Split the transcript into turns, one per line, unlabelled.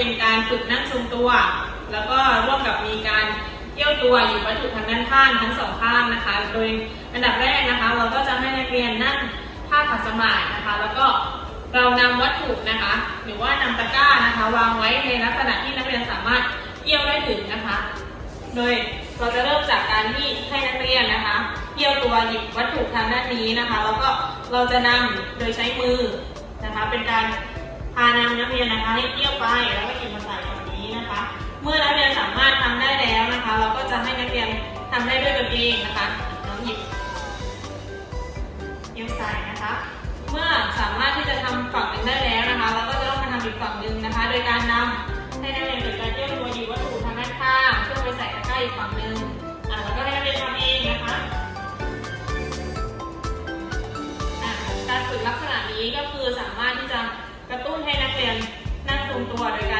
เป็นการฝึกนั่งทรตัว แล้วก็ร่วมกับมีการเยี่ยวตัวอยู่วัตถุทางด้านข้างทั้งสองข้างนะคะ โดยอันดับแรกนะคะ เราก็จะให้นักเรียนนั่งท่าขัดสมาธินะคะ แล้วก็เรานำวัตถุนะคะ หรือว่านำตะกร้านะคะ วางไว้ในลักษณะที่นักเรียนสามารถเยี่ยวได้ถึงนะคะ โดยเราจะเริ่มจากการที่ให้นักเรียนนะคะเยี่ยวตัวหยิบวัตถุทางด้านนี้นะคะ แล้วก็เราจะนำโดยใช้มือนะคะ เป็นการ นักเรียนนะคะให้เอี้ยวไปแล้วก็หยิบมาใส่แบบนี้นะคะ เมื่อนักเรียนสามารถทำได้แล้วนะคะ เราก็จะให้นักเรียนทำได้ด้วยตนเองนะคะน้องหยิบเอี้ยวใส่นะคะ เมื่อสามารถที่จะทำฝั่งหนึ่งได้แล้วนะคะ เราก็จะต้องมาทำอีกฝั่งหนึ่งนะคะ โดยการนำให้นักเรียนเกิดการเอี้ยวตัวหยิบวัตถุทางด้านข้างเพื่อไปใส่ตะกร้าอีกฝั่งหนึ่งอ่าแล้วก็ให้นักเรียนทำเองนะคะอ่าการฝึกลักษณะ water, guys.